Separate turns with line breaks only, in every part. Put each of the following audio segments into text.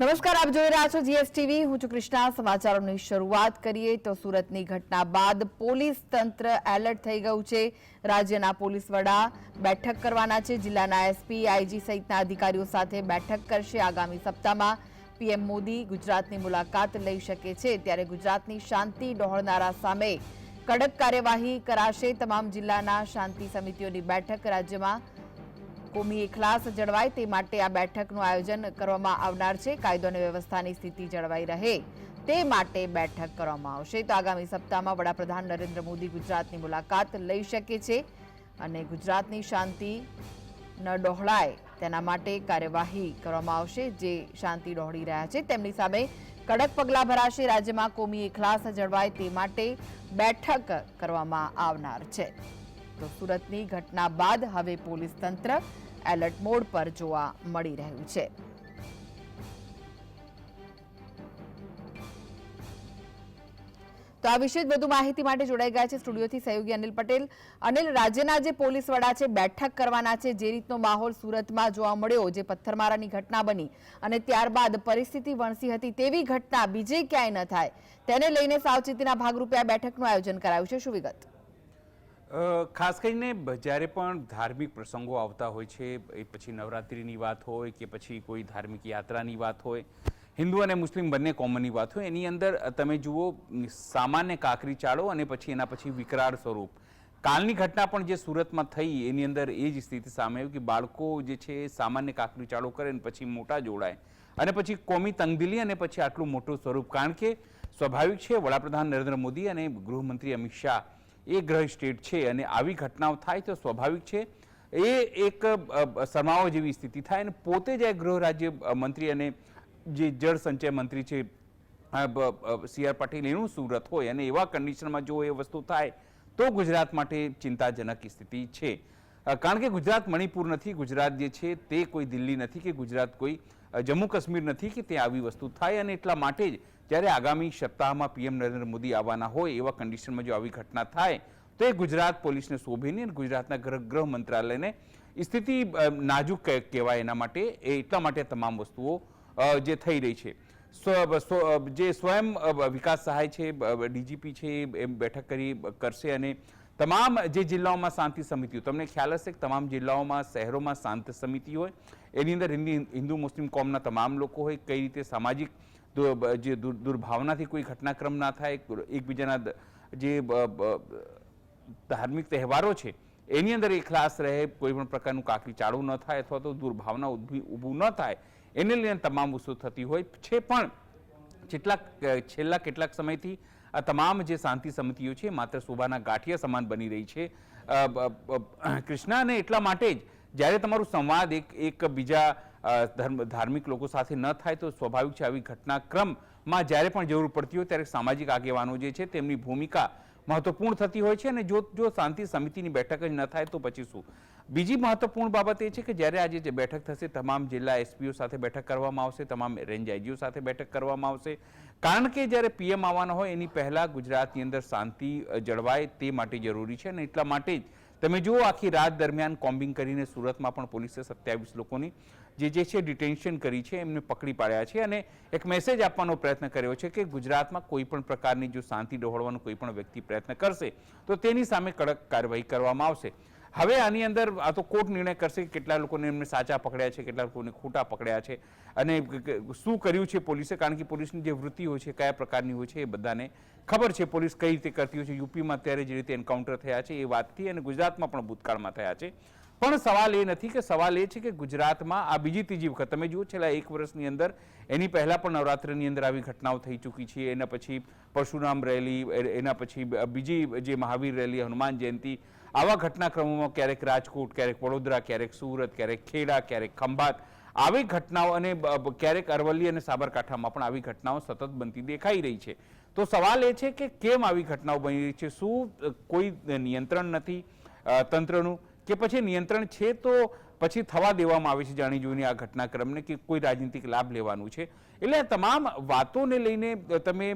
નમસ્કાર, આપ જોઈ રહ્યા છો જીએસટીવી. હું છું કૃષ્ણા. સમાચારોની શરૂઆત કરીએ તો સુરતની ઘટના બાદ પોલીસ તંત્ર એલર્ટ થઈ ગયું છે. રાજ્યના પોલીસ વડા બેઠક કરવાના છે. જિલ્લાના એસપી, આઈજી સહિતના અધિકારીઓ સાથે બેઠક કરશે આગામી સપ્તાહમાં. પીએમ મોદી ગુજરાતની મુલાકાત લઈ શકે છે. ત્યારે ગુજરાતની શાંતિ ડહોળનારા સામે કડક કાર્યવાહી કરાશે. તમામ જિલ્લાના શાંતિ સમિતિઓની બેઠક રાજ્યમાં કોમી ખલાસ જળવાય તે માટે આ બેઠકનું આયોજન કરવામાં આવનાર છે. કાયદો અને વ્યવસ્થાની સ્થિતિ જળવાઈ રહે તે માટે બેઠક કરવામાં આવશે. તો આગામી સપ્તાહમાં વડાપ્રધાન નરેન્દ્ર મોદી ગુજરાતની મુલાકાત લઈ શકે છે અને ગુજરાતની શાંતિ ન ડહોળાય તેના માટે કાર્યવાહી કરવામાં આવશે. જે શાંતિ ડહોળી રહ્યા છે તેમની સામે કડક પગલાં ભરાશે રાજ્યમાં કોમી એખલાસ જળવાય તે માટે બેઠક કરવામાં આવનાર છે. તો સુરતની ઘટના બાદ હવે પોલીસ તંત્ર એલર્ટ મોડ પર જોવા મળી રહ્યું છે. તો આ વિશે વધુ માહિતી માટે જોડાઈ ગયા છે સ્ટુડિયોથી સહયોગી અનિલ પટેલ. અનિલ, રાજ્યના જે પોલીસ વડા છે, બેઠક કરવાના છે, જે રીતનો માહોલ સુરતમાં જોવા મળ્યો, જે પથ્થરમારાની ઘટના બની અને ત્યારબાદ પરિસ્થિતિ વણસી હતી તેવી ઘટના બીજે ક્યાંય ન થાય. તેને લઈને સાવચેતીના ભાગરૂપે આ બેઠકનું આયોજન કરાયું છે. શું વિગત?
ખાસ કરીને જ્યારે પણ ધાર્મિક પ્રસંગો આવતા હોય છે, એ પછી નવરાત્રિની વાત હોય કે પછી કોઈ ધાર્મિક યાત્રાની વાત હોય, હિન્દુ અને મુસ્લિમ બંને કોમનની વાત હોય, એની અંદર તમે જુઓ, સામાન્ય કાકરી ચાળો અને પછી એના પછી વિકરાળ સ્વરૂપ. કાલની ઘટના પણ જે સુરતમાં થઈ, એની અંદર એ જ સ્થિતિ સામે આવી કે બાળકો જે છે, સામાન્ય કાકરી ચાળો કરે અને પછી મોટા જોડાય. અને પછી કોમી તંગદિલી અને પછી આટલું મોટું સ્વરૂપ. કારણ કે સ્વાભાવિક છે, વડાપ્રધાન નરેન્દ્ર મોદી અને ગૃહમંત્રી અમિત શાહ એ ગ્રહ સ્ટેટ છે અને આવી ઘટનાઓ થાય તો સ્વાભાવિક છે. એ એક અ, જેવી સ્થિતિ થાય અને પોતે જ આ ગૃહ રાજ્ય મંત્રી અને જે જળ સંચય મંત્રી છે સી આર પાટીલ એનું સુરત હોય અને એવા કન્ડિશનમાં જો એ વસ્તુ થાય તો ગુજરાત માટે ચિંતાજનક સ્થિતિ છે. કારણ કે ગુજરાત મણિપુર નથી ગુજરાત જે છે તે કોઈ દિલ્હી નથી કે ગુજરાત કોઈ જમ્મુ કાશ્મીર નથી કે ત્યાં આવી વસ્તુ થાય અને એટલા માટે જ જ્યારે આગામી સપ્તાહમાં પીએમ નરેન્દ્ર મોદી આવવાના હોય એવા કન્ડિશનમાં જો આવી ઘટના થાય, તો એ ગુજરાત પોલીસને શોભીને ગુજરાતના ગૃહ ગૃહ મંત્રાલયને સ્થિતિ નાજુક કહે- કહેવાય એના માટે, એ એટલા માટે તમામ વસ્તુઓ જે થઈ રહી છે. જે સ્વયં વિકાસ સહાય છે ડીજીપી છે એ બેઠક કરી કરશે અને તમામ જે જિલ્લાઓમાં શાંતિ સમિતિઓ તમને ખ્યાલ હશે કે તમામ જિલ્લાઓમાં, શહેરોમાં શાંત સમિતિ હોય, એની અંદર હિન્દી, મુસ્લિમ કોમના તમામ લોકો હોય, કઈ રીતે સામાજિક જે દુર- દુર્ભાવનાથી કોઈ ઘટનાક્રમ ના થાય એકબીજાના જે ધાર્મિક તહેવારો છે, એની અંદર એકલાસ રહે, કોઈ પણ પ્રકારનું કાકરી ચાળું ન થાય અથવા તો દુર્ભાવના ઊભી ઊભું ન થાય, એને લઈને તમામ વસ્તુ થતી હોય છે, પણ કેટલાક, છેલ્લા કેટલાક સમયથી આ તમામ જે શાંતિ સમિતિઓ છે, માત્ર શોભાના ગાંઠિયા સમાન બની રહી છે. કૃષ્ણાને એટલા માટે જ, જ્યારે તમારું સંવાદ એક એક બીજા ધર્મ, ધાર્મિક લોકો સાથે ન થાય તો સ્વાભાવિક છે, આવી ઘટનાક્રમમાં જ્યારે પણ જરૂર પડતી હોય ત્યારે સામાજિક આગેવાનો જે છે તેમની ભૂમિકા મહત્વપૂર્ણ થતી હોય છે અને જો જો શાંતિ સમિતિની બેઠક જ ન થાય તો પછી શું? બીજી મહત્વપૂર્ણ બાબત એ છે કે જ્યારે આજે જે બેઠક થશે, તમામ જિલ્લા એસપીઓ સાથે બેઠક કરવામાં આવશે, તમામ રેન્જ આઈજીઓ સાથે બેઠક કરવામાં આવશે કારણ કે જ્યારે પીએમ આવવાનો હોય, એની પહેલાં ગુજરાતની અંદર શાંતિ જળવાય તે માટે જરૂરી છે અને એટલા માટે જ તમે જુઓ, આખી રાત દરમિયાન કોમ્બિંગ કરીને સુરતમાં પણ પોલીસે સત્યાવીસ લોકોની જે જે છે ડિટેન્શન કરી છે, એમને પકડી પાડ્યા છે અને એક મેસેજ આપવાનો પ્રયત્ન કર્યો છે કે ગુજરાતમાં કોઈ પણ પ્રકારની જો શાંતિ ડહોળવાનો કોઈ પણ વ્યક્તિ પ્રયત્ન કરશે, તો તેની સામે કડક કાર્યવાહી કરવામાં આવશે. હવે આની અંદર આ તો કોર્ટ નિર્ણય કરશે કે કેટલા લોકોને એમને સાચા પકડ્યા છે, કેટલા લોકોને ખોટા પકડ્યા છે અને શું કર્યું છે પોલીસે? કારણ કે પોલીસની જે વૃત્તિ હોય છે, કયા પ્રકારની હોય છે એ બધાને ખબર છે. પોલીસ કઈ રીતે કરતી હોય છે? યુપીમાં અત્યારે જે રીતે એન્કાઉન્ટર થયા છે એ વાતથી અને ગુજરાતમાં પણ ભૂતકાળમાં થયા છે. પણ સવાલ એ નથી કે સવાલ એ છે કે ગુજરાતમાં આ બીજી ત્રીજી વખત, તમે જુઓ છેલ્લા એક વર્ષની અંદર એની પહેલા પણ નવરાત્રિની અંદર આવી ઘટનાઓ થઈ ચૂકી છે. એના પછી પરશુરામ રેલી એના પછી બીજી જે મહાવીર રેલી, હનુમાન જયંતિ આવા ઘટનાક્રમોમાં ક્યારેક રાજકોટ, ક્યારેક વડોદરા, ક્યારેક સુરત, ક્યારેક ખેડા, ક્યારેક ખંભાત, આવી ઘટનાઓ અને ક્યારેક અરવલ્લી અને સાબરકાંઠામાં પણ આવી ઘટનાઓ સતત બનતી દેખાઈ રહી છે. તો સવાલ એ છે કે કેમ આવી ઘટનાઓ બની રહી છે? શું કોઈ નિયંત્રણ નથી તંત્રનું? કે પછી નિયંત્રણ છે તો પછી થવા દેવામાં આવે છે જાણી જોઈને આ ઘટનાક્રમને કે કોઈ રાજનીતિક લાભ લેવાનું છે. એટલે આ તમામ વાતોને લઈને તમે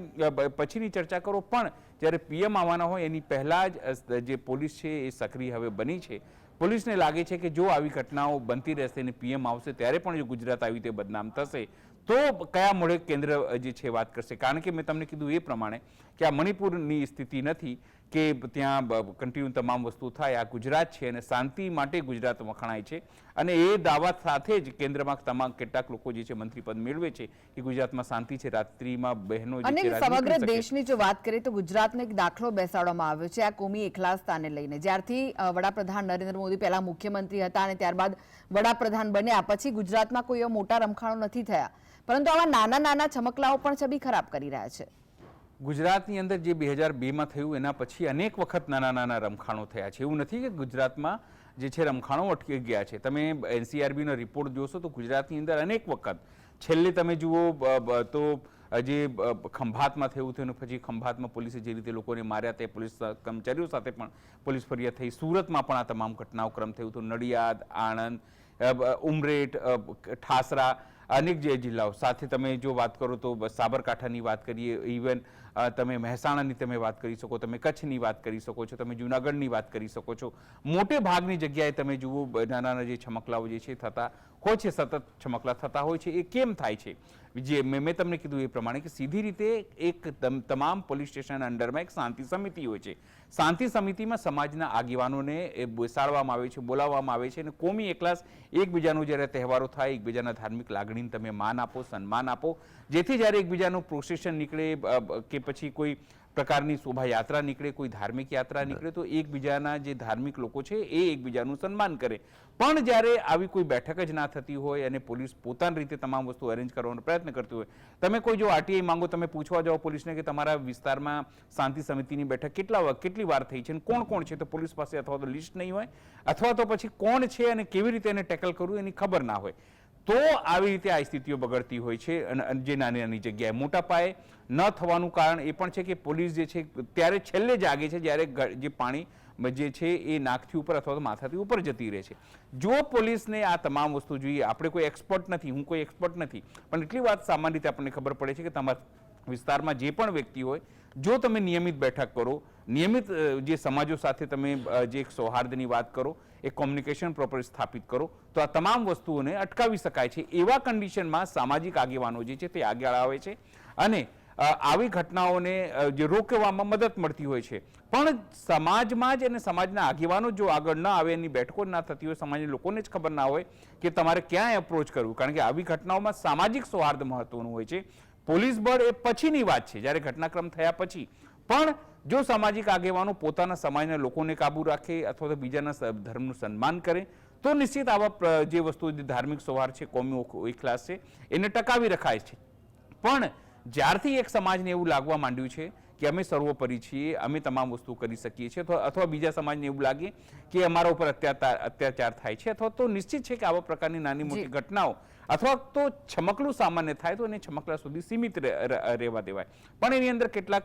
પછીની ચર્ચા કરો, પણ જ્યારે પીએમ આવવાના હોય એની પહેલાં જ જે પોલીસ છે એ સક્રિય હવે બની છે. પોલીસને લાગે છે કે જો આવી ઘટનાઓ બનતી રહેશે અને પીએમ આવશે ત્યારે પણ જો ગુજરાત આવી રીતે બદનામ થશે, તો કયા મોડે કેન્દ્ર જે છે વાત કરશે? કારણ કે મેં તમને કીધું એ પ્રમાણે કે આ મણિપુરની સ્થિતિ નથી. કે ત્યાં કન્ટિન્યુ તમામ વસ્તુ થાય. આ ગુજરાત છે અને શાંતિ માટે ગુજરાત વખણાય છે. અને એ દાવા સાથે જ કેન્દ્રમાં તમામ કેટલાક લોકો જે છે મંત્રી પદ મેળવે છે કે ગુજરાતમાં શાંતિ છે. રાત્રિમાં બહેનો
અને સમગ્ર દેશની જો વાત કરીએ તો ગુજરાતનો એક દાખલો બેસાડવામાં આવ્યો છે. આ કોમી એકલાસતાને લઈને. જ્યારથી વડાપ્રધાન નરેન્દ્ર મોદી પહેલા મુખ્યમંત્રી હતા અને ત્યારબાદ વડાપ્રધાન બન્યા. પછી ગુજરાતમાં કોઈ એવા મોટા રમખાણો નથી થયા. પરંતુ આવા નાના નાના ચમકલાઓ પણ છબી ખરાબ કરી રહ્યા છે.
ગુજરાતની અંદર જે બે હજાર બેમાં થયું, એના પછી અનેક વખત નાના નાના રમખાણો થયા છે. એવું નથી કે ગુજરાતમાં જે છે રમખાણો અટકી ગયા છે. તમે એનસીઆરબીનો રિપોર્ટ જોશો તો ગુજરાતની અંદર અનેક વખત છેલ્લે તમે જુઓ તો જે ખંભાતમાં થયું હતું પછી ખંભાતમાં પોલીસે જે રીતે લોકોને માર્યા તે પોલીસ કર્મચારીઓ સાથે પણ પોલીસ ફરિયાદ થઈ. સુરતમાં પણ આ તમામ ઘટનાઓ ક્રમ થયું હતું. નડિયાદ, આણંદ ઉમરેટ ઠાસરા અનેક જે જિલ્લાઓ સાથે તમે જો વાત કરો તો સાબરકાંઠાની વાત કરીએ ઇવન તમે મહેસાણાની તમે વાત કરી શકો, તમે કચ્છની વાત કરી શકો છો, તમે જુનાગઢની વાત કરી શકો છો. મોટે ભાગની જગ્યાએ તમે જુઓ નાના જે છમકલાઓ જે છે થતા હોય છે, સતત છમકલા થતા હોય છે. એ કેમ થાય છે? જે મેં મેં તમને કીધું એ પ્રમાણે કે સીધી રીતે એક તમ- તમામ પોલીસ સ્ટેશન અંડરમાં એક શાંતિ સમિતિ હોય છે. શાંતિ સમિતિમાં સમાજના આગેવાનોને એ બેસાડવામાં આવે છે, બોલાવવામાં આવે છે અને કોમી એકલાસ એકબીજાનું જ્યારે તહેવારો થાય, એકબીજાના ધાર્મિક લાગણીને તમે માન આપો, સન્માન આપો. જેથી જ્યારે એકબીજાનું પ્રોસેશન નીકળે કે પછી કોઈ પ્રકારની શોભાયાત્રા નીકળે, કોઈ ધાર્મિક યાત્રા નીકળે, તો એકબીજાના જે ધાર્મિક લોકો છે, એ એકબીજાનું સન્માન કરે. પણ જ્યારે આવી કોઈ બેઠક જ ના થતી હોય અને પોલીસ પોતાની રીતે તમામ વસ્તુ અરેન્જ કરવાનો પ્રયત્ન કરતી હોય, તમે કોઈ જો આરટીઆઈ માંગો, તમે પૂછવા જાઓ પોલીસને કે તમારા વિસ્તારમાં શાંતિ સમિતિની બેઠક કેટલા કેટલી વાર થઈ છે અને કોણ કોણ છે, તો પોલીસ પાસે અથવા તો લિસ્ટ નહીં હોય, અથવા તો પછી કોણ છે અને કેવી રીતે એને ટેકલ કરવું એની ખબર ના હોય. તો આવી રીતે આ સ્થિતિઓ બગડતી હોય છે અને જે નાની નાની જગ્યાએ મોટા પાયે ન થવાનું કારણ એ પણ છે કે પોલીસ જે છે ત્યારે છેલ્લે જાગે છે જ્યારે જે પાણી જે છે એ નાકથી ઉપર અથવા તો માથાથી ઉપર જતી રહે છે. જો પોલીસને આ તમામ વસ્તુ જોઈએ, આપણે કોઈ એક્સપર્ટ નથી, હું કોઈ એક્સપર્ટ નથી, પણ એટલી વાત સામાન્ય રીતે આપણને ખબર પડે છે કે તમારા વિસ્તારમાં જે પણ વ્યક્તિ હોય જો તમે નિયમિત બેઠક કરો, નિયમિત જે સમાજો સાથે તમે જે એક સૌહાર્દની વાત કરો એ કોમ્યુનિકેશન પ્રોપર સ્થાપિત કરો, તો આ તમામ વસ્તુઓને અટકાવી શકાય છે એવા કન્ડિશનમાં સામાજિક આગેવાનો જે છે તે આગળ આવે છે અને આવી ઘટનાઓને જે રોકવામાં મદદ મળતી હોય છે. પણ સમાજમાં જ અને સમાજના આગેવાનો જો આગળ ન આવે, એની બેઠકો ના થતી હોય, સમાજના લોકોને જ ખબર ના હોય કે તમારે ક્યાં એપ્રોચ કરવું. કારણ કે આવી ઘટનાઓમાં સામાજિક સૌહાર્દ મહત્વનું હોય છે. પોલીસ બળ એ પછીની વાત છે, જ્યારે ઘટનાક્રમ થયા પછી. પણ જો સામાજિક આગેવાનો પોતાના સમાજના લોકોને કાબુ રાખે અથવા તો બીજાના ધર્મનું સન્માન કરે, તો નિશ્ચિત આવા જે વસ્તુ ધાર્મિક સૌહાર્દ છે કોમી એકલાસ છે, એને ટકાવી રખાય છે. પણ જ્યારથી એક સમાજને એવું લાગવા માંડ્યું છે કે અમે સર્વોપરી છીએ અમે તમામ વસ્તુ કરી શકીએ છીએ અથવા બીજા સમાજને એવું લાગે કે અમારા ઉપર અત્યાચાર અત્યાચાર થાય છે અથવા તો નિશ્ચિત છે કે આવા પ્રકારની નાની મોટી ઘટનાઓ અથવા તો છમકલું સામાન્ય થાય તો એને છમકલા સુધી સીમિત રહેવા દેવાય. પણ એની અંદર કેટલાક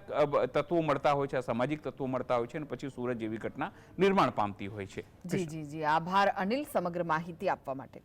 તત્વો મળતા હોય છે સામાજિક તત્વો મળતા હોય છે અને પછી સુરત જેવી ઘટના નિર્માણ પામતી હોય છે.
જી જી જી. આભાર અનિલ સમગ્ર માહિતી આપવા માટે.